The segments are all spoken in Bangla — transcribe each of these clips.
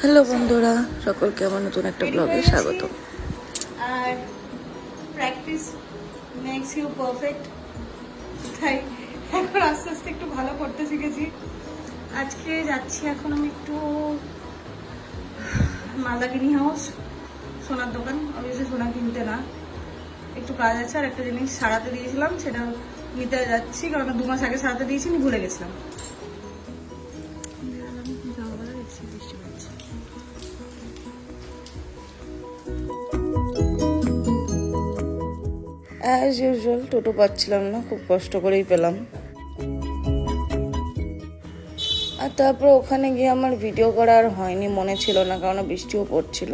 হ্যালো বন্ধুরা, সকলকে আমার নতুন একটা ব্লগে স্বাগত। আর প্র্যাকটিস মেক্স ইউ পারফেক্ট তাই এখন আস্তে আস্তে একটু ভালো করতে শিখেছি। আজকে যাচ্ছি এখন আমি একটু মালদাকিনি হাউস, সোনার দোকান। অবভিয়াসলি সোনা কিনতে না। একটু কাজ আছে আর একটা জিনিস সারাতে দিয়েছিলাম, সেটা নিতে যাচ্ছি, কারণ দু মাস আগে সারাতে দিয়েছি ভুলে গেছিলাম। অ্যাজ ইউজুয়াল টোটো পাচ্ছিলাম না, খুব কষ্ট করেই পেলাম। আর তারপর ওখানে গিয়ে আমার ভিডিও করা আর হয়নি, মনে ছিল না, কারণ বৃষ্টিও পড়ছিল।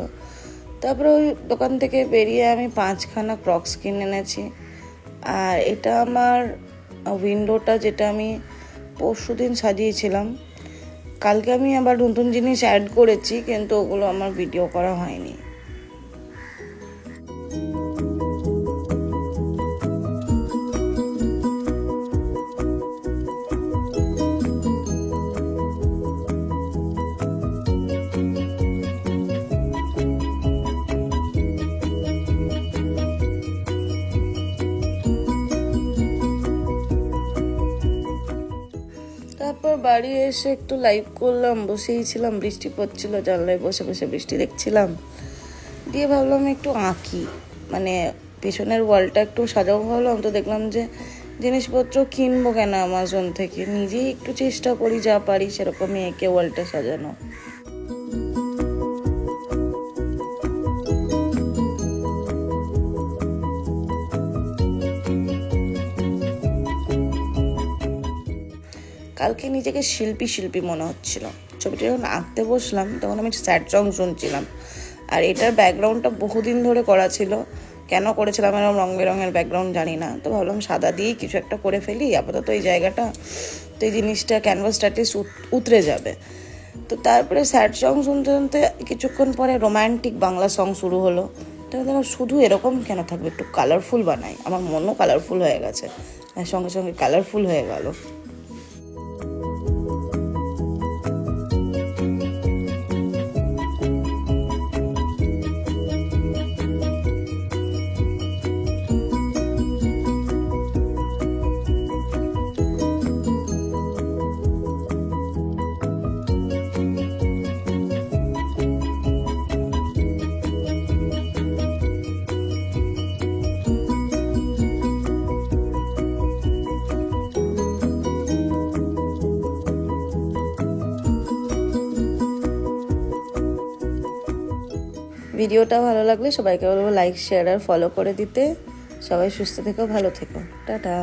তারপরে ওই দোকান থেকে বেরিয়ে আমি পাঁচখানা ক্রক্স কিনে এনেছি। আর এটা আমার উইন্ডোটা যেটা আমি পরশু দিন সাজিয়েছিলাম। কালকে আমি আবার নতুন জিনিস অ্যাড করেছি, কিন্তু ওগুলো আমার ভিডিও করা হয়নি। তারপর বাড়ি এসে একটু লাইভ করলাম, বসেই ছিলাম, বৃষ্টি পড়ছিল, জানলায় বসে বসে বৃষ্টি দেখছিলাম। দিয়ে ভাবলাম একটু আঁকি। মানে পেছনের ওয়ালটা একটু সাজাবো ভাবলাম, তো দেখলাম যে জিনিসপত্র কিনবো কেন অ্যামাজন থেকে? নিজেই একটু চেষ্টা করি, যা পারি সেরকমই একে ওয়ালটা সাজানো কালকে নিজেকে শিল্পী শিল্পী মনে হচ্ছিল। ছবিটা যখন আঁকতে বসলাম, তখন আমি স্যাড সং শুনছিলাম। আর এটার ব্যাকগ্রাউন্ডটা বহুদিন ধরে করা ছিল। কেন করেছিলাম এরকম রং বেরঙের ব্যাকগ্রাউন্ড জানি না। তো ভাবলাম সাদা দিয়েই কিছু একটা করে ফেলি, আপাতত এই জায়গাটা, তো এই জিনিসটা ক্যানভাসটা অ্যাটলিস্ট উতরে যাবে। তো তারপরে স্যাড সং শুনতে শুনতে কিছুক্ষণ পরে রোম্যান্টিক বাংলা সং শুরু হলো। তো শুধু এরকম কেন থাকবে? একটু কালারফুল বানাই। আমার মনও কালারফুল হয়ে গেছে। সঙ্গে সঙ্গে কালারফুল হয়ে গেল। ভিডিওটা ভালো লাগলে সবাইকে বলব লাইক শেয়ার আর ফলো করে দিতে। সবাই সুস্থ থেকো, ভালো থেকো। টাটা।